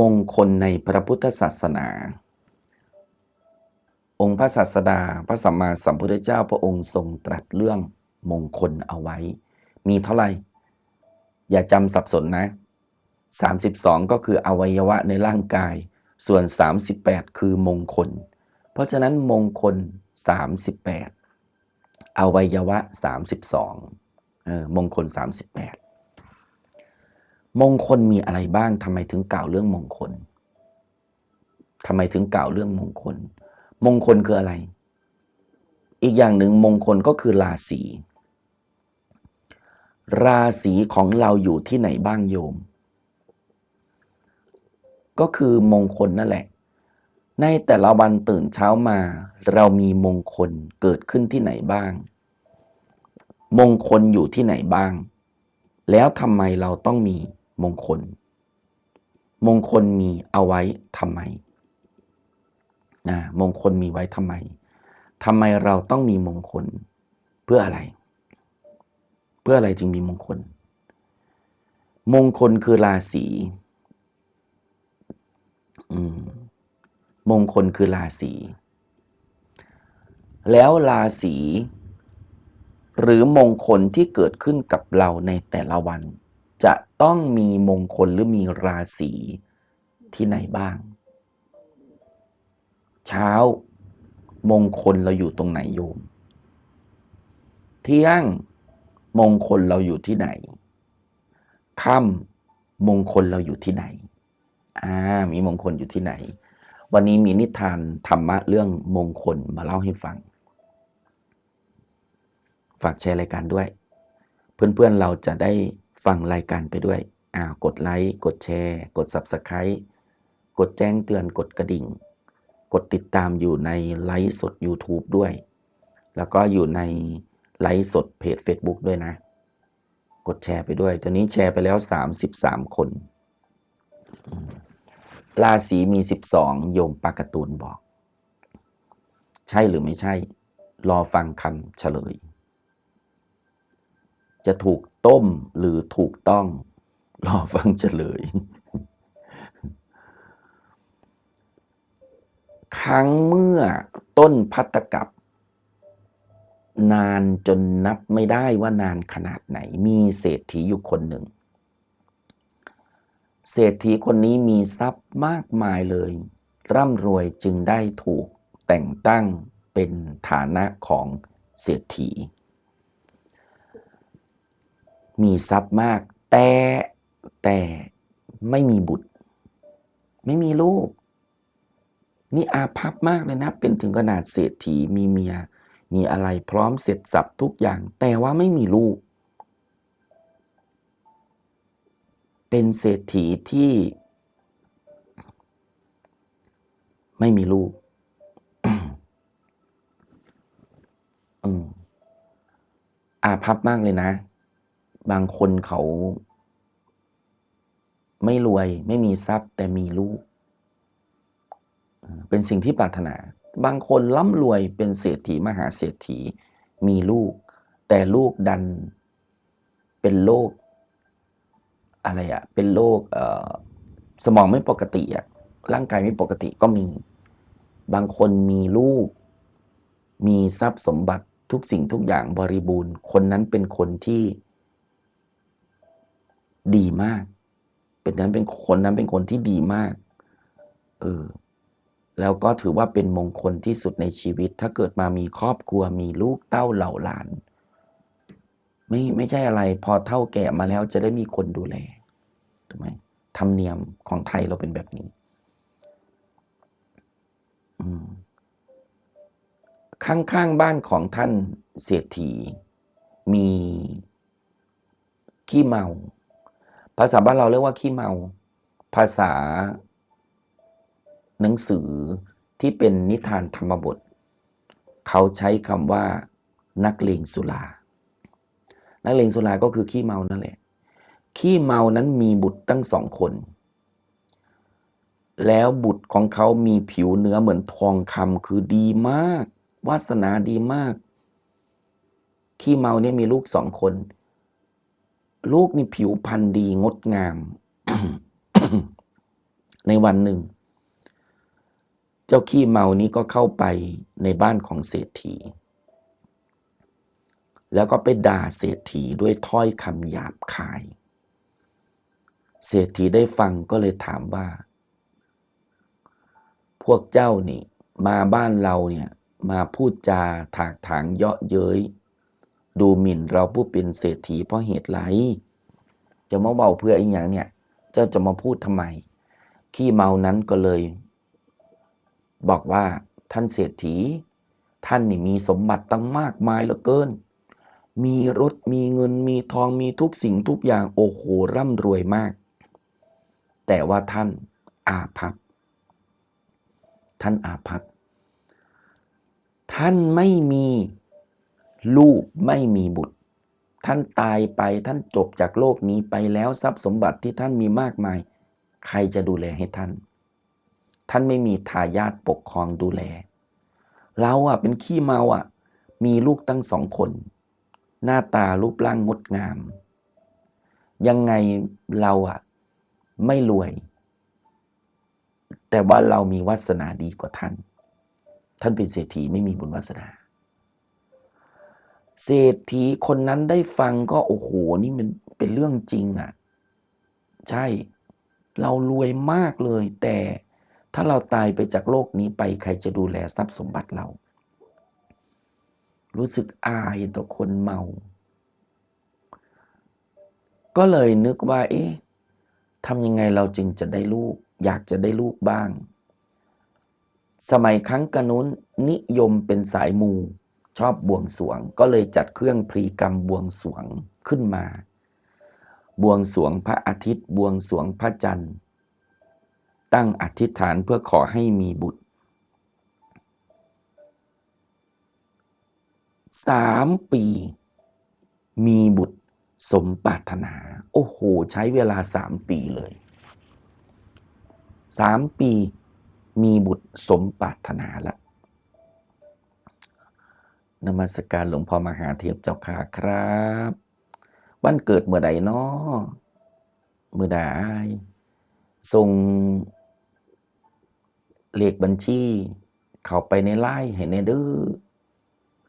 มงคลในพระพุทธศาสนา องค์พระศาสดาพระสัมมาสัมพุทธเจ้าพระองค์ทรงตรัสเรื่องมงคลเอาไว้ มีเท่าไหร่ อย่าจำสับสนนะ 32 ก็คืออวัยวะในร่างกาย ส่วน 38 คือมงคล เพราะฉะนั้นมงคล 38 อวัยวะ 32เออมงคล 38 มงคลมีอะไรบ้างทำไมถึงกล่าวเรื่องมงคลทำไมถึงกล่าวเรื่องมงคล มงคลคืออะไร อีกอย่างหนึ่งมงคลก็คือราศีราศีของเราอยู่ที่ไหนบ้างโยม ก็คือมงคลนั่นแหละ ในแต่ละวันตื่นเช้ามา เรามีมงคลเกิดขึ้นที่ไหนบ้าง มงคลอยู่ที่ไหนบ้าง แล้วทำไมเราต้องมี มงคล มงคลมีเอาไว้ทำไมนะมงคลมีไว้ทำไมทำไมเราต้องมีมงคลเพื่ออะไร เพื่ออะไรจึงมีมงคล มงคลคือราศีมงคลคือราศีแล้วราศีหรือมงคลที่เกิดขึ้นกับเราในแต่ละวัน ต้องมีมงคลหรือมีราศีที่ไหนบ้าง เช้ามงคลเราอยู่ตรงไหนโยม เที่ยงมงคลเราอยู่ที่ไหนค่ำมงคลเราอยู่ที่ไหนอ่ามีมงคลอยู่ที่ไหน วันนี้มีนิทานธรรมะเรื่องมงคลมาเล่าให้ฟัง ฝากแชร์รายการด้วย เพื่อนๆเราจะได้ ฟังรายการไปด้วยอ่ากดไลค์กดแชร์ กด Subscribe กดแจ้งเตือนกดกระดิ่ง กดติดตามอยู่ในไลฟ์สด YouTube ด้วย แล้วก็อยู่ในไลฟ์สดเพจ Facebook ด้วยนะ กดแชร์ไปด้วย ตอนนี้แชร์ไปแล้ว 33 คนอืมราศีมี 12 โยมปากร์ตูนบอก ใช่หรือไม่ใช่ รอฟังคำเฉลย จะถูกต้มหรือถูกต้อง รอฟังเฉลย ครั้งเมื่อต้นพัตกับนานจนนับไม่ได้ว่านานขนาดไหน มีเศรษฐีอยู่คนหนึ่ง เศรษฐีคนนี้มีทรัพย์มากมายเลย ร่ำรวยจึงได้ถูกแต่งตั้งเป็นฐานะของเศรษฐี มีทรัพย์มาก แต่แต่ไม่มีบุตร ไม่มีลูก นี่อาภัพมากเลยนะ เป็นถึงขนาดเศรษฐีมีเมีย มีอะไรพร้อมเสร็จสับทุกอย่าง แต่ว่าไม่มีลูก เป็นเศรษฐีที่ ไม่มีลูกอืมอาภัพมากเลยนะ บางคนเขา ไม่รวยไม่มีทรัพย์แต่มีลูก เป็นสิ่งที่ปรารถนา บางคนร่ำรวยเป็นเศรษฐีมหาเศรษฐีมีลูก แต่ลูกดันเป็นโรคอะไรอะเป็นโรคสมองไม่ปกติอะร่างกายไม่ปกติก็มี บางคนมีลูก มีทรัพย์สมบัติทุกสิ่งทุกอย่างบริบูรณ์ คนนั้นเป็นคนที่ ดีมาก เป็นนั้นเป็นคนนั้นเป็นคนที่ดีมาก เออ แล้วก็ถือว่าเป็นมงคลที่สุดในชีวิต ถ้าเกิดมามีครอบครัวมีลูกเต้าเหล่าหลาน ไม่ไม่ใช่อะไร พอเท่าแก่มาแล้วจะได้มีคนดูแลถูกไหมธรรมเนียมของไทยเราเป็นแบบนี้ ข้างๆบ้านของท่านเศรษฐี มีขี้เมา ภาษาบ้านเราเรียกว่าขี้เมา ภาษา หนังสือที่เป็นนิทานธรรมบท เขาใช้คำว่า นักเลงสุรา นักเลงสุราก็คือขี้เมานั่นแหละ ขี้เมานั้นมีบุตรตั้งสองคน แล้วบุตรของเขามีผิวเนื้อเหมือนทองคำคือดีมาก วาสนาดีมาก ขี้เมาเนี่ยมีลูกสองคน ลูกนี่ผิวพรรณดีงดงาม ในวันหนึ่ง เจ้าขี้เมานี้ก็เข้าไปในบ้านของเศรษฐี แล้วก็ไปด่าเศรษฐีด้วยถ้อยคำหยาบคาย เศรษฐีได้ฟังก็เลยถามว่า พวกเจ้านี่ มาบ้านเราเนี่ย มาพูดจาถากถางเยาะเย้ย ดูหมิ่นเราผู้เป็นเศรษฐีเพราะเหตุไรจะมาเบาเพื่ออีกอย่างเนี่ยเจ้าจะมาพูดทำไม ขี้เมานั้นก็เลย บอกว่าท่านเศรษฐี ท่านนี่มีสมบัติตั้งมากมายเหลือเกิน มีรถมีเงินมีทองมีทุกสิ่งทุกอย่างโอ้โหร่ำรวยมาก แต่ว่าท่านอาภัพท่านอาภัพท่านไม่มี ลูกไม่มีบุตร ท่านตายไปท่านจบจากโลกนี้ไปแล้วทรัพย์สมบัติที่ท่านมีมากมาย ใครจะดูแลให้ท่าน ท่านไม่มีทายาทปกครองดูแล เราอะเป็นขี้เมาอะ มีลูกตั้งสองคน หน้าตารูปร่างงดงาม ยังไงเราอะ ไม่รวย แต่ว่าเรามีวาสนาดีกว่าท่าน ท่านเป็นเศรษฐีไม่มีบุญวาสนา เศรษฐีคนนั้นได้ฟังก็โอ้โหนี่มันเป็นเรื่องจริงอะ ใช่ เรารวยมากเลย แต่ถ้าเราตายไปจากโลกนี้ไปใครจะดูแลทรัพย์สมบัติเรา รู้สึกอายต่อคนเมา ก็เลยนึกว่า เอ๊ะทำยังไงเราจึงจะได้ลูก อยากจะได้ลูกบ้าง สมัยครั้งกนุนนิยมเป็นสายมู ชอบบวงสวง ก็เลยจัดเครื่องพรีกรรมบวงสวงขึ้นมา บวงสวงพระอาทิตย์ บวงสวงพระจันทร์ ตั้งอธิษฐานเพื่อขอให้มีบุตรสามปี มีบุตรสมปรารถนา โอ้โห ใช้เวลาสามปีเลยสามปี มีบุตรสมปรารถนาละ นมัสการหลวงพ่อมหาเทียบเจ้าค่ะครับ วันเกิดเมื่อใดนาะเมื่อใดส่งเลขบัญชี เข้าไปในไล่ให้ในเด้อ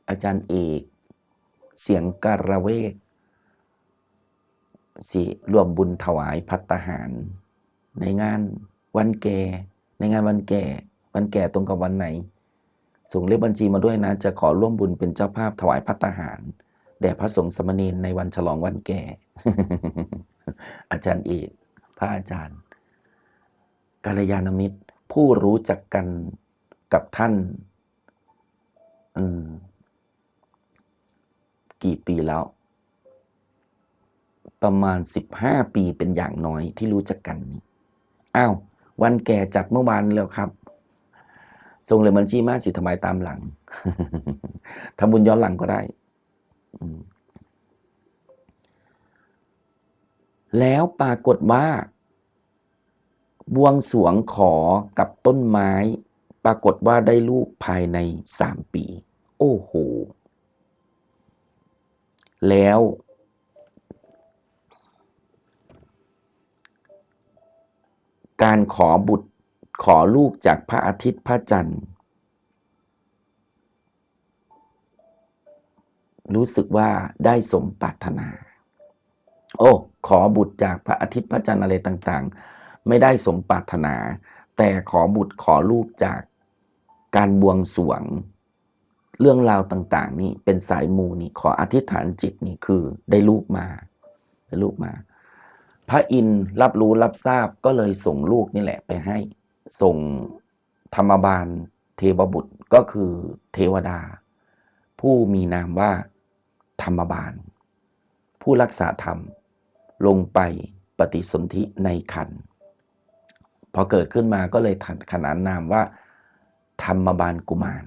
อาจารย์เอก เสียงการะเวกสิรวมบุญถวายพัตหาร ในงานวันแก่ ในงานวันแก่ วันแก่ตรงกับวันไหน ส่งเลขบัญชีมาด้วยนะ จะขอร่วมบุญเป็นเจ้าภาพถวายพัตตาหารแด่พระสงฆ์สมณีในวันฉลองวันแก่ อาจารย์เอกพระอาจารย์กัลยาณมิตร ผู้รู้จักกันกับท่านกี่ปีแล้ว ประมาณ 15 ปีเป็นอย่างน้อยที่รู้จักกันอ้าววันแก่จัดเมื่อวานแล้วครับ ส่งเลยบัญชีมาสิทำไมตามหลังทำบุญย้อนหลังก็ได้ แล้วปรากฏว่า บวงสวงขอกับต้นไม้ ปรากฏว่าได้ลูกภายในสามปี โอ้โห แล้วการขอบุตร ขอลูกจากพระอาทิตย์พระจันทร์ รู้สึกว่าได้สมปรารถนา โอ้ ขอบุตรจากพระอาทิตย์พระจันทร์อะไรต่างๆ ไม่ได้สมปรารถนา แต่ขอบุตรขอลูกจากการบวงสวง เรื่องราวต่างๆ นี่เป็นสายมูนี่ขออธิษฐานจิตนี่คือได้ลูกมาได้ลูกมาพระอินทร์รับรู้รับทราบก็เลยส่งลูกนี่แหละไปให้ ส่งธรรมบาลเทวบุตรก็คือเทวดา ผู้มีนามว่าธรรมบาล ผู้รักษาธรรมลงไปปฏิสนธิในคันพอเกิดขึ้นมาก็เลยขนานนามว่า ธรรมบาลกุมาร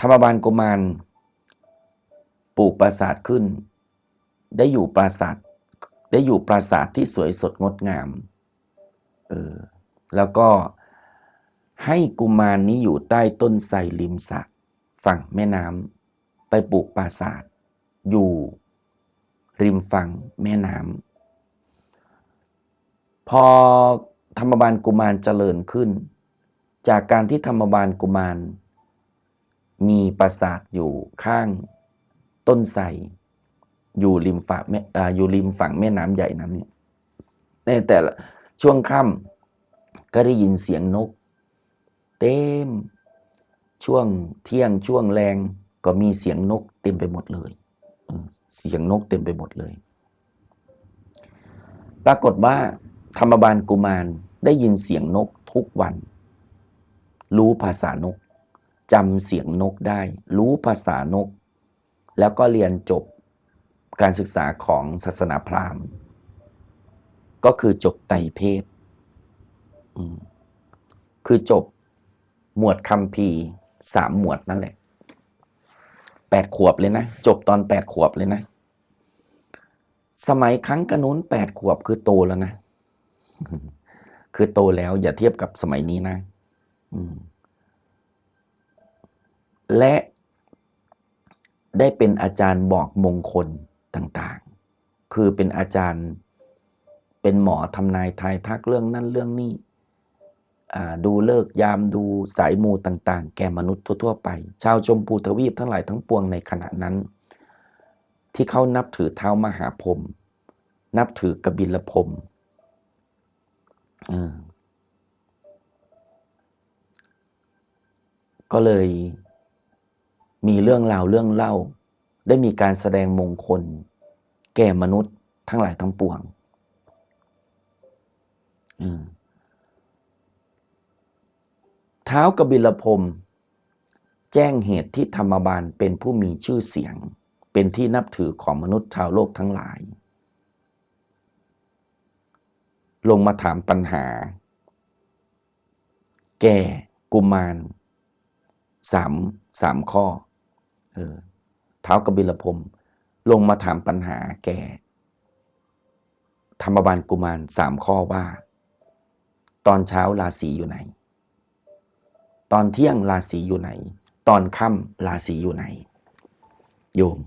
ธรรมบาลกุมารปลูกปราสาทขึ้น ได้อยู่ปราสาทได้อยู่ปราสาทที่สวยสดงดงาม เออ แล้วก็ให้กุมารนนี้อยู่ใต้ต้นไทรริมสระฝั่งแม่น้ำไปปลูกปราสาท อยู่ริมฝั่งแม่น้ำพอธรรมบาลกุมารเจริญขึ้น จากการที่ธรรมบาลกุมาร มีปราสาทอยู่ข้างต้นไทรอยู่ริมฝั่งแม่อยู่ริมฝั่งแม่น้ำใหญ่นั้นเนี่ยในแต่ละช่วงค่ำ ก็ได้ยินเสียงนก เต็ม ช่วงเที่ยงช่วงแรงก็มีเสียงนกเต็มไปหมดเลย เสียงนกเต็มไปหมดเลย ปรากฏว่า ธรรมบาลกุมารได้ยินเสียงนกทุกวัน รู้ภาษานกจำเสียงนกได้ รู้ภาษานก แล้วก็เรียนจบการศึกษาของศาสนาพราหมณ์ ก็คือจบไตรเพศ คือจบหมวดคำพีสามหมวดนั่นแหละแปดขวบเลยนะ จบตอนแปดขวบเลยนะ สมัยครั้งกระนู้นแปดขวบคือโตแล้วนะ คือโตแล้วอย่าเทียบกับสมัยนี้นะและได้เป็นอาจารย์บอกมงคลต่างๆ คือเป็นอาจารย์เป็นหมอทำนายทายทักเรื่องนั่นเรื่องนี้อ่ ดูเลิกยามดูสายมูต่างๆ แก่มนุษย์ทั่วๆไป ชาวชมพูทวีปทั้งหลายทั้งปวงในขณะนั้น ที่เขานับถือเท้ามหาพรมนับถือกบิลพรมก็เลยมีเรื่องราวเรื่องเล่า ได้มีการแสดงมงคล แก่มนุษย์ทั้งหลายทั้งปวงออเท้าวกบิลพรมแจ้งเหตุที่ธรรมบาลเป็นผู้มีชื่อเสียง เป็นที่นับถือของมนุษย์ชาวโลกทั้งหลาย ลงมาถามปัญหา แก่กุมารสามสามข้อเออท้าวกบิลพรมลงมาถามปัญหาแก่ ธรรมบาลกุมารสามข้อว่า ตอนเช้าราศีอยู่ไหน ตอนเที่ยงราศีอยู่ไหน ตอนค่ำราศีอยู่ไหน โยม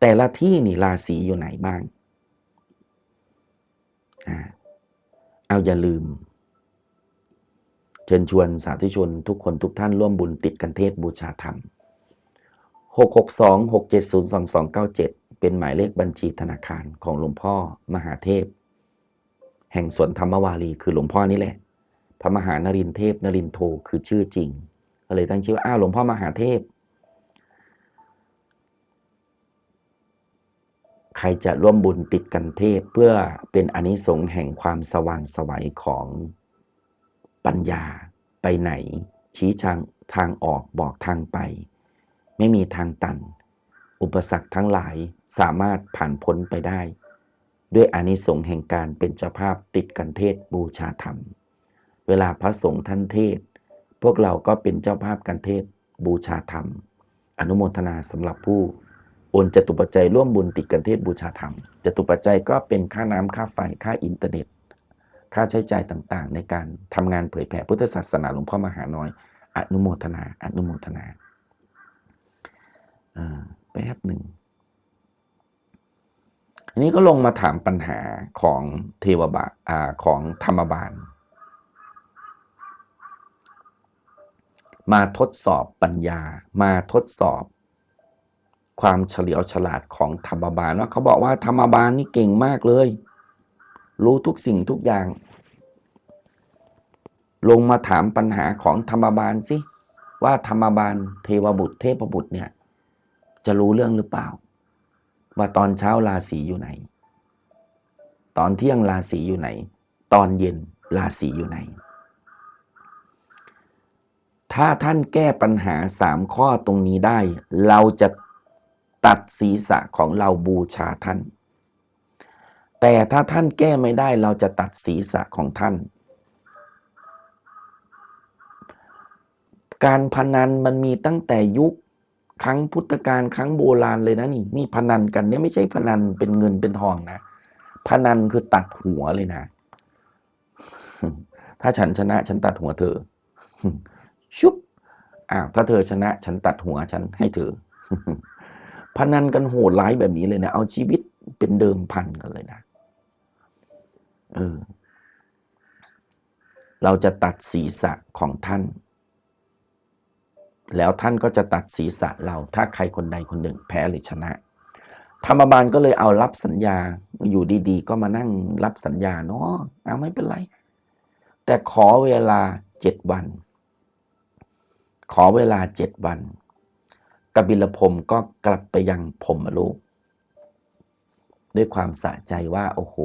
แต่ละที่นี่ราศีอยู่ไหนบ้างอ่าเอาอย่าลืม เชิญชวนสาธุชนทุกคนทุกท่านร่วมบุญติดกันเทศบูชาธรรม 662 670 2297 เป็นหมายเลขบัญชีธนาคารของหลวงพ่อมหาเทพ แห่งสวนธรรมวารีคือหลวงพ่อนี่แหละ พระมหานรินเทพนรินโทคือชื่อจริงก็เลยตั้งชื่อว่าอ้าวหลวงพ่อมหาเทพ ใครจะร่วมบุญติดกันเทศเพื่อเป็นอนิสงส์แห่งความสว่างสวัยของปัญญาไปไหน ชี้ทางทางออกบอกทางไป ไม่มีทางตัน อุปสรรคทั้งหลายสามารถผ่านพ้นไปได้ ด้วยอนิสงส์แห่งการเป็นเจ้าภาพติดกันเทศบูชาธรรม เวลาพระสงฆ์ท่านเทศ พวกเราก็เป็นเจ้าภาพกันเทศ บูชาธรรม อนุโมทนาสำหรับผู้โอนจตุปัจจัยร่วมบุญติดกันเทศบูชาธรรมจตุปัจจัยก็เป็นค่าน้ำค่าไฟค่าอินเทอร์เน็ต ค่าใช้จ่ายต่างๆ ในการทำงานเผยแผ่พุทธศาสนาหลวงพ่อมหาน้อย อนุโมทนา อนุโมทนาแป๊บหนึ่งอันนี้ก็ลงมาถามปัญหาของเทวบาของธรรมบาล มาทดสอบปัญญา มาทดสอบ ความเฉลียวฉลาดของธรรมบาลว่าเขาบอกว่าธรรมบาลนี่เก่งมากเลย รู้ทุกสิ่งทุกอย่าง ลงมาถามปัญหาของธรรมบาลสิว่าธรรมบาลเทวบุตรเทพบุตรเนี่ยจะรู้เรื่องหรือเปล่า ว่าตอนเช้าราศีอยู่ไหน ตอนเที่ยงราศีอยู่ไหน ตอนเย็นราศีอยู่ไหน ถ้าท่านแก้ปัญหาสามข้อตรงนี้ได้ เราจะตัดศีรษะของเราบูชาท่าน แต่ถ้าท่านแก้ไม่ได้เราจะตัดศีรษะของท่าน การพนันมันมีตั้งแต่ยุคครั้งพุทธกาลครั้งโบราณเลยนะนี่นี่พนันกันเนี่ยไม่ใช่พนันเป็นเงินเป็นทองนะพนันคือตัดหัวเลยนะ ถ้าฉันชนะฉันตัดหัวเธอ ชุบอ้าถ้าเธอชนะ ฉันตัดหัวฉันให้เธอพนันกันโหดร้ายแบบนี้เลยนะ เอาชีวิตเป็นเดิมพันกันเลยนะเออเราจะตัดศีรษะของท่าน แล้วท่านก็จะตัดศีรษะเรา ถ้าใครคนใดคนหนึ่งแพ้หรือชนะ ธรรมบาลก็เลยเอารับสัญญา อยู่ดีๆ ก็มานั่งรับสัญญาเนาะเอาไม่เป็นไร แต่ขอเวลาเจ็ดวัน ขอเวลาเจ็ดวันกบิลพรมก็กลับไปยังพรมโลกด้วยความสะใจว่า โอ้โห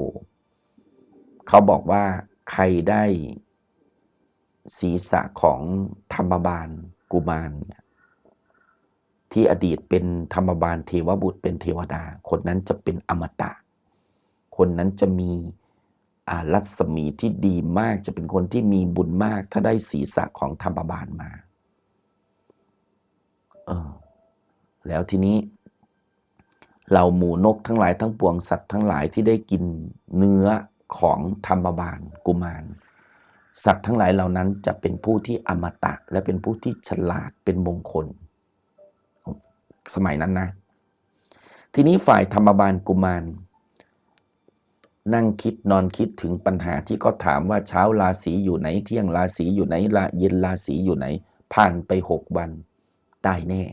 เขาบอกว่าใครได้ศีรษะของธรรมบาลกุมารที่อดีตเป็นธรรมบาลเทวบุตรเป็นเทวดา คนนั้นจะเป็นอมตะ คนนั้นจะมีรัศมีที่ดีมากจะเป็นคนที่มีบุญมาก ถ้าได้ศีรษะของธรรมบาลมา แล้วทีนี้เราหมูนกทั้งหลายทั้งปวงสัตว์ทั้งหลายที่ได้กินเนื้อของธรรมบาลกุมาร สัตว์ทั้งหลายเหล่านั้นจะเป็นผู้ที่อมตะ และเป็นผู้ที่ฉลาดเป็นมงคล สมัยนั้นนะ ทีนี้ฝ่ายธรรมบาลกุมาร นั่งคิดนอนคิดถึงปัญหาที่ก็ถามว่าเช้าราศีอยู่ไหน เที่ยงราศีอยู่ไหนละเย็นราศีอยู่ไหน ผ่านไปหกวัน ตายแน่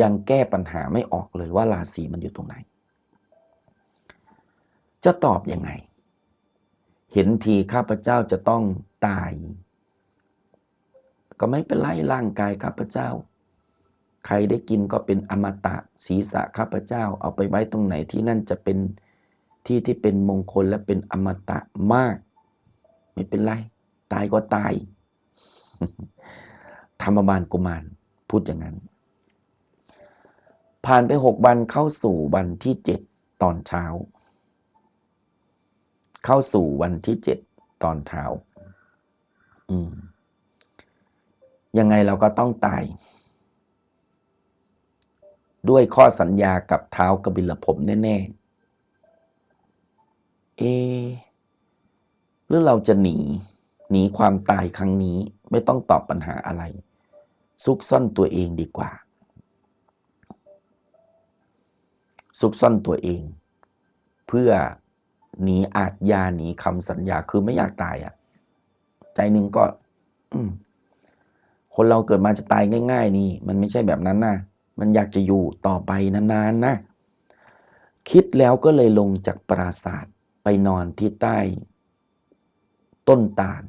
ยังแก้ปัญหาไม่ออกเลยว่าราศีมันอยู่ตรงไหน จะตอบยังไง เห็นทีข้าพเจ้าจะต้องตาย ก็ไม่เป็นไรร่างกายข้าพเจ้า ใครได้กินก็เป็นอมตะศีรษะข้าพเจ้า เอาไปไว้ตรงไหนที่นั่นจะเป็นที่ที่เป็นมงคลและเป็นอมตะมาก ไม่เป็นไร ตายก็ตายธรรมบาลกุมาร พูดอย่างนั้น ผ่านไปหกวันเข้าสู่วันที่เจ็ดตอนเช้า เข้าสู่วันที่เจ็ดตอนเช้า อืม ยังไงเราก็ต้องตาย ด้วยข้อสัญญากับเท้ากบิลภพแน่ ๆ เอะหรือเราจะหนี หนีความตายครั้งนี้ไม่ต้องตอบปัญหาอะไร ซุกซ่อนตัวเองดีกว่า ซุกซ่อนตัวเอง เพื่อหนีอาจยาหนีคำสัญญาคือไม่อยากตายอะ่ะ ใจหนึ่งก็คนเราเกิดมาจะตายง่าย ๆ นี่ มันไม่ใช่แบบนั้นนะมันอยากจะอยู่ต่อไปนานๆนะ คิดแล้วก็เลยลงจากปราสาทไปนอนที่ใต้ ต้นตาล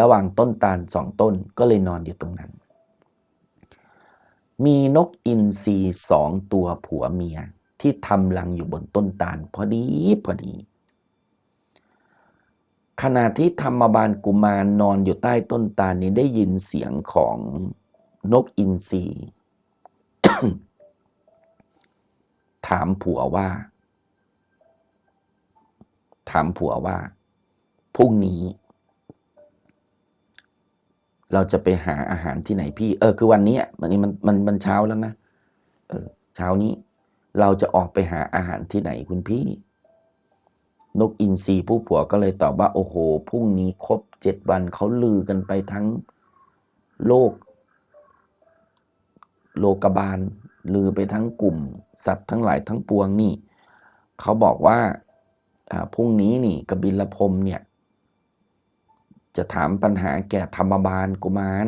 ระหว่างต้นตาลสองต้นก็เลยนอนอยู่ตรงนั้น มีนกอินทรีสองตัวผัวเมียที่ทำรังอยู่บนต้นตาลพอดีพอดี ขณะที่ธรรมบาลกุมารนอนอยู่ใต้ต้นตาลนี้ได้ยินเสียงของนกอินทรีถามผัวว่า ถามผัวว่า พรุ่งนี้ เราจะไปหาอาหารที่ไหนพี่ เออ คือวันนี้วันนี้มันมันมันเช้าแล้วนะเออเช้านี้ เราจะออกไปหาอาหารที่ไหนคุณพี่ นกอินทรีผู้ผัวก็เลยตอบว่า โอ้โหพรุ่งนี้ครบเจ็ดวันเขาลือกันไปทั้งโลก โลกบาล ลือไปทั้งกลุ่ม สัตว์ทั้งหลายทั้งปวงนี่ เขาบอกว่าพรุ่งนี้นี่กบิลพรมเนี่ย จะถามปัญหาแก่ธรรมบาลกุมาร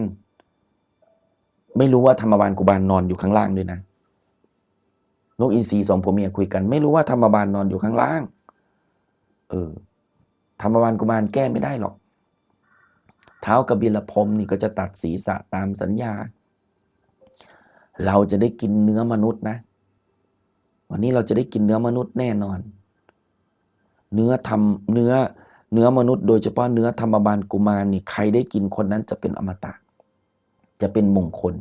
ไม่รู้ว่าธรรมบาลกุมารนอนอยู่ข้างล่างด้วยนะนกอินทรีสองผัวเมียคุยกัน ไม่รู้ว่าธรรมบาลนอนอยู่ข้างล่าง เออ ธรรมบาลกุมารแก้ไม่ได้หรอก เท้ากบิลพรมนี่ก็จะตัดศีรษะตามสัญญา เราจะได้กินเนื้อมนุษย์นะ วันนี้เราจะได้กินเนื้อมนุษย์แน่นอน เนื้อทำเนื้อ เนื้อมนุษย์โดยเฉพาะเนื้อธรรมบาลกุมารนี่ใครได้กินคนนั้นจะเป็นอมตะ จะเป็นมงคล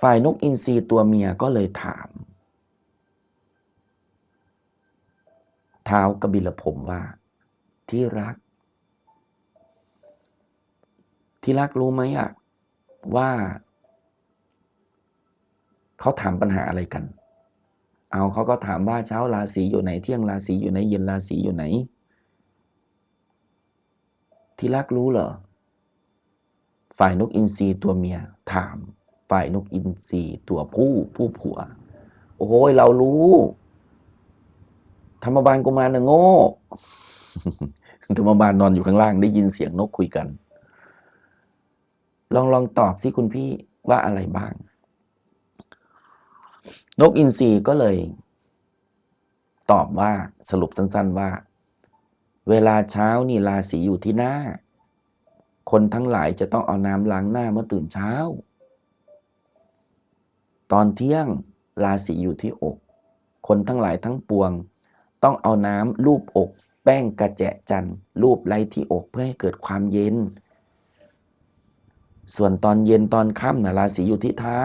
ฝ่ายนกอินทรีตัวเมียก็เลยถามเท้ากบิลพรมว่า ที่รัก ที่รักรู้ไหมอะว่า เขาถามปัญหาอะไรกัน เอาเขาก็ถามว่าเช้าราศีอยู่ไหน เที่ยงราศีอยู่ไหนเย็นราศีอยู่ไหน ที่รักรู้เหรอ ฝ่ายนกอินทรีตัวเมียถาม ฝ่ายนกอินทรีตัวผู้ผู้ผัว โอ้โหเรารู้ ธรรมบาลกุมารน่ะโง่ธรรมบาลนอนอยู่ข้างล่างได้ยินเสียงนกคุยกัน ลองลองตอบสิคุณพี่ว่าอะไรบ้าง นกอินทรีก็เลย ตอบว่าสรุปสั้นๆว่า เวลาเช้านี่ราศีอยู่ที่หน้า คนทั้งหลายจะต้องเอาน้ำล้างหน้าเมื่อตื่นเช้า ตอนเที่ยงราศีอยู่ที่อก คนทั้งหลายทั้งปวง ต้องเอาน้ำลูบอก แป้งกระแจะจันทร์ลูบไล้ที่อกเพื่อให้เกิดความเย็น ส่วนตอนเย็นตอนค่ำนะราศีอยู่ที่เท้า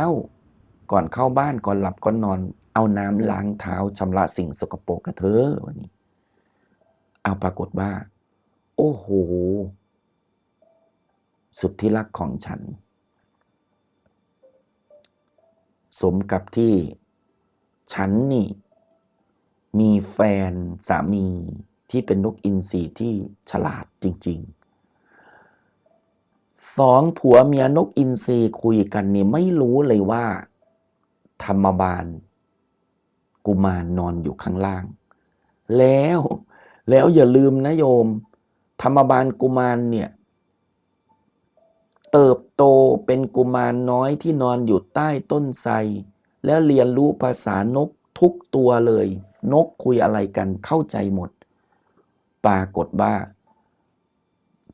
ก่อนเข้าบ้านก่อนหลับก่อนนอน เอาน้ำล้างเท้าชำระสิ่งสกปรกกับเธอวันนี้ เอาปรากฏว่า โอ้โห สุดที่รักของฉัน สมกับที่ฉันนี่ มีแฟนสามีที่เป็นนกอินทรีที่ฉลาดจริง ๆสองผัวเมียนกอินทรีคุยกันนี่ไม่รู้เลยว่า ธรรมบาล กุมารนอนอยู่ข้างล่าง แล้วแล้วอย่าลืมนะโยม ธรรมบาลกุมารเนี่ย เติบโตเป็นกุมารน้อยที่นอนอยู่ใต้ต้นไทรแล้วเรียนรู้ภาษานกทุกตัวเลย นกคุยอะไรกันเข้าใจหมด ปรากฏว่า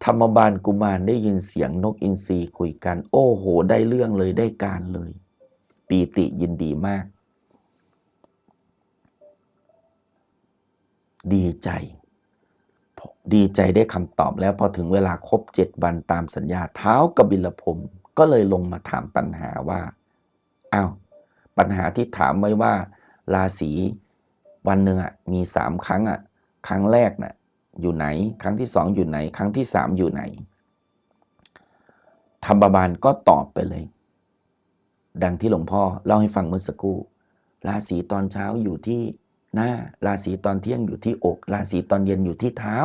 ธรรมบาลกุมารได้ยินเสียงนกอินทรีคุยกัน โอ้โห ได้เรื่องเลยได้การเลย ปีติยินดีมาก ดีใจ ดีใจได้คำตอบแล้วพอถึงเวลาครบเจ็ดวันตามสัญญาเท้ากบิลพรมก็เลยลงมาถามปัญหาว่าอ้าวปัญหาที่ถามไว้ว่า ราศีวันหนึ่งอะมีสามครั้งอะครั้งแรกน่ะอยู่ไหน ครั้งที่สองอยู่ไหน ครั้งที่สามอยู่ไหนธรรมบาลก็ตอบไปเลย ดังที่หลวงพ่อเล่าให้ฟังเมื่อสักครู่ ราศีตอนเช้าอยู่ที่หน้า ราศีตอนเที่ยงอยู่ที่อก ราศีตอนเย็นอยู่ที่เท้า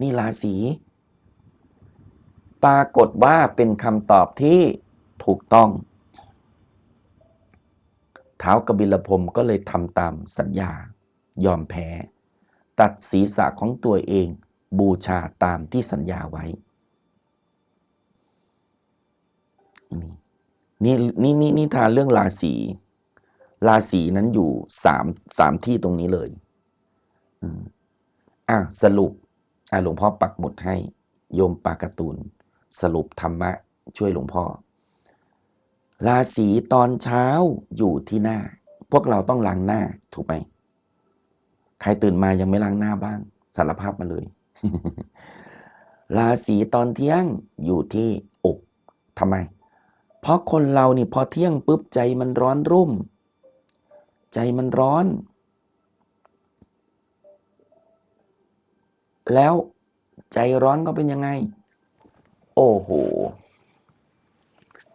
นี่ราศี ปรากฏว่าเป็นคำตอบที่ถูกต้อง เท้ากบิลพรมก็เลยทำตามสัญญา ยอมแพ้ ตัดศีรษะของตัวเองบูชาตามที่สัญญาไว้นี่ นี่นี่นี่นิทานเรื่องราศีราศีนั้นอยู่สามสามที่ตรงนี้เลยอะสรุปอะหลวงพ่อปักหมุดให้ โยมปากร์ตูนสรุปธรรมะ ช่วยหลวงพ่อ ราศีตอนเช้าอยู่ที่หน้า พวกเราต้องล้างหน้าถูกไหมใครตื่นมายังไม่ล้างหน้าบ้าง สารภาพมาเลย ราศีตอนเที่ยงอยู่ที่อกทำไม เพราะคนเรานี่พอเที่ยงปุ๊บใจมันร้อนรุ่ม ใจมันร้อน แล้วใจร้อนก็เป็นยังไง โอ้โห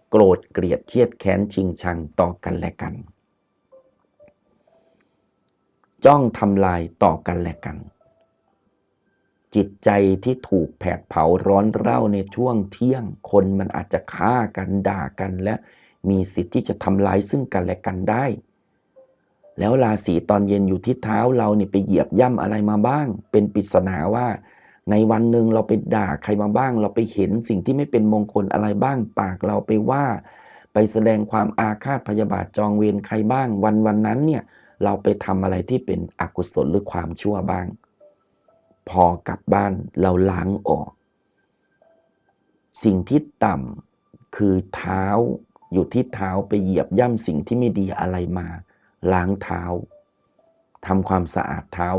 โกรธเกลียดเครียดแค้นชิงชังต่อกันและกัน จ้องทำลายต่อกันและกัน จิตใจที่ถูกแผดเผาร้อนเร่าในช่วงเที่ยง คนมันอาจจะฆ่ากันด่ากันและมีสิทธิ์ที่จะทำลายซึ่งกันและกันได้ แล้วราศีตอนเย็นอยู่ที่เท้าเราเนี่ยไปเหยียบย่ำอะไรมาบ้าง เป็นปริศนาว่าในวันหนึ่งเราไปด่าใครมาบ้าง เราไปเห็นสิ่งที่ไม่เป็นมงคลอะไรบ้าง ปากเราไปว่า ไปแสดงความอาฆาตพยาบาทจองเวรใครบ้าง วันวันนั้นเนี่ยเราไปทำอะไรที่เป็นอกุศลหรือความชั่วบ้าง พอกลับบ้านเราล้างออก สิ่งที่ต่ำคือเท้าอยู่ที่เท้าไปเหยียบย่ำสิ่งที่ไม่ดีอะไรมา ล้างเท้าทำความสะอาดเท้า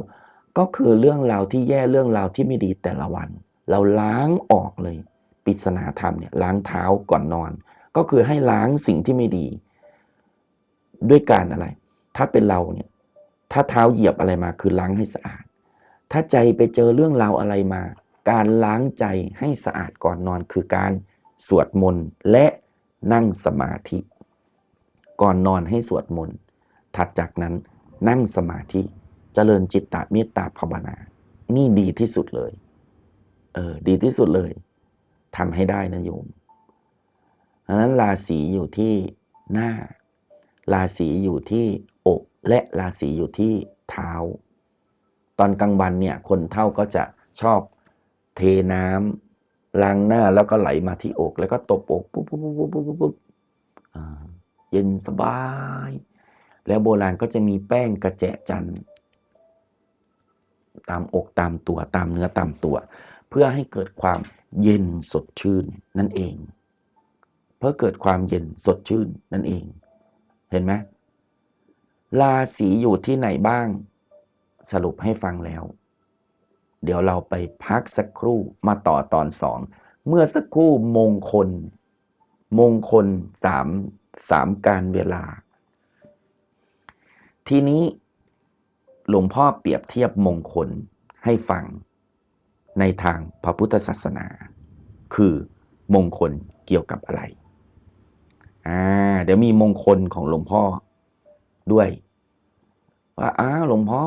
ก็คือเรื่องราวที่แย่เรื่องราวที่ไม่ดีแต่ละวัน เราล้างออกเลยปิศนาธรรมเนี่ยล้างเท้าก่อนนอน ก็คือให้ล้างสิ่งที่ไม่ดี ด้วยการอะไร ถ้าเป็นเราเนี่ยถ้าเท้าเหยียบอะไรมาคือล้างให้สะอาด ถ้าใจไปเจอเรื่องราวอะไรมา การล้างใจให้สะอาดก่อนนอนคือการสวดมนต์และนั่งสมาธิ ก่อนนอนให้สวดมนต์ถัดจากนั้นนั่งสมาธิเจริญจิตตเมตตาภาวนา นี่ดีที่สุดเลย เออ ดีที่สุดเลยทำให้ได้นะโยมดังนั้นราศีอยู่ที่หน้า ราศีอยู่ที่อก และราศีอยู่ที่เท้า ตอนกลางวันเนี่ยคนเฒ่าก็จะชอบเทน้ำล้างหน้าแล้วก็ไหลมาที่อก แล้วก็ตบอกปุ๊บปุ๊บปุ๊บปุ๊บปุ๊บปุ๊บเย็นสบาย แล้วโบราณก็จะมีแป้งกระแจะจันตามอกตามตัวตามเนื้อตามตัว เพื่อให้เกิดความเย็นสดชื่นนั่นเอง เพื่อเกิดความเย็นสดชื่นนั่นเอง เห็นไหมราศีอยู่ที่ไหนบ้าง สรุปให้ฟังแล้ว เดี๋ยวเราไปพักสักครู่มาต่อตอนสองเมื่อสักครู่มงคล มงคลสามสามการเวลา ทีนี้หลวงพ่อเปรียบเทียบมงคลให้ฟังในทางพระพุทธศาสนา คือมงคลเกี่ยวกับอะไรอ่าเดี๋ยวมีมงคลของหลวงพ่อด้วย ว่าอ้าวหลวงพ่อ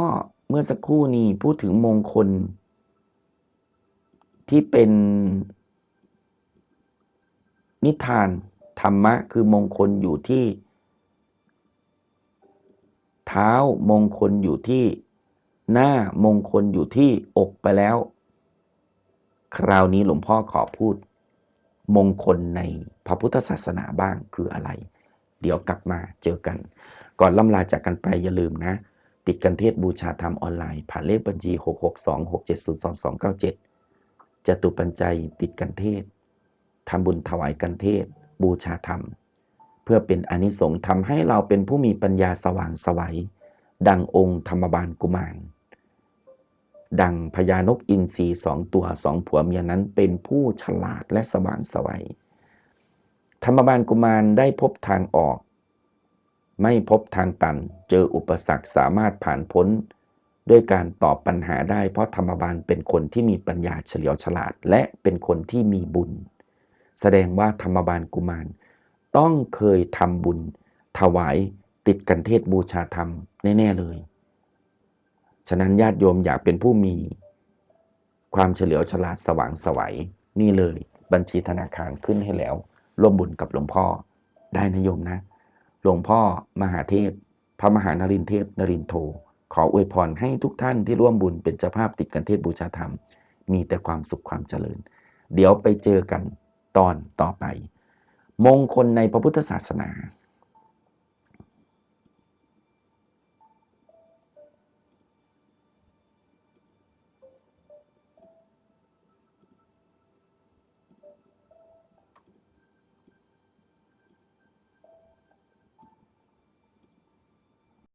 เมื่อสักครู่นี้พูดถึงมงคล ที่เป็นนิทานธรรมะคือมงคลอยู่ที่ เท้ามงคลอยู่ที่ หน้ามงคลอยู่ที่อกไปแล้ว คราวนี้หลวงพ่อขอพูด มงคลในพระพุทธศาสนาบ้างคืออะไร เดี๋ยวกลับมาเจอกัน ก่อนล่ำลาจากกันไปอย่าลืมนะ ติดกันเทศบูชาธรรมออนไลน์ผ่านเลขบัญชี 662-670-2297จตุปัญจัยติดกันเทศทำบุญถวายกันเทศ บูชาธรรม เพื่อเป็นอนิสงส์ทำให้เราเป็นผู้มีปัญญาสว่างสวัย ดังองค์ธรรมบาลกุมาร ดังพญานกอินทรีสองตัวสองผัวเมียนั้นเป็นผู้ฉลาดและสว่างสวัย ธรรมบาลกุมารได้พบทางออก ไม่พบทางตัน เจออุปสรรคสามารถผ่านพ้น ด้วยการตอบปัญหาได้ เพราะธรรมบาลเป็นคนที่มีปัญญาเฉลียวฉลาด และเป็นคนที่มีบุญ แสดงว่าธรรมบาลกุมาร ต้องเคยทำบุญ ถวายติดกันเทศบูชาธรรม แน่ ๆ เลย ฉะนั้นญาติโยมอยากเป็นผู้มี ความเฉลียวฉลาดสว่างสวัยนี่เลย บัญชีธนาคารขึ้นให้แล้ว ร่วมบุญกับหลวงพ่อได้นะโยมนะ หลวงพ่อมหาเทพ พระมหานรินเทพนรินโท ขออวยพรให้ทุกท่านที่ร่วมบุญเป็นเจ้าภาพติดกันเทศบูชาธรรม มีแต่ความสุขความเจริญ เดี๋ยวไปเจอกันตอนต่อไป มงคลในพระพุทธศาสนา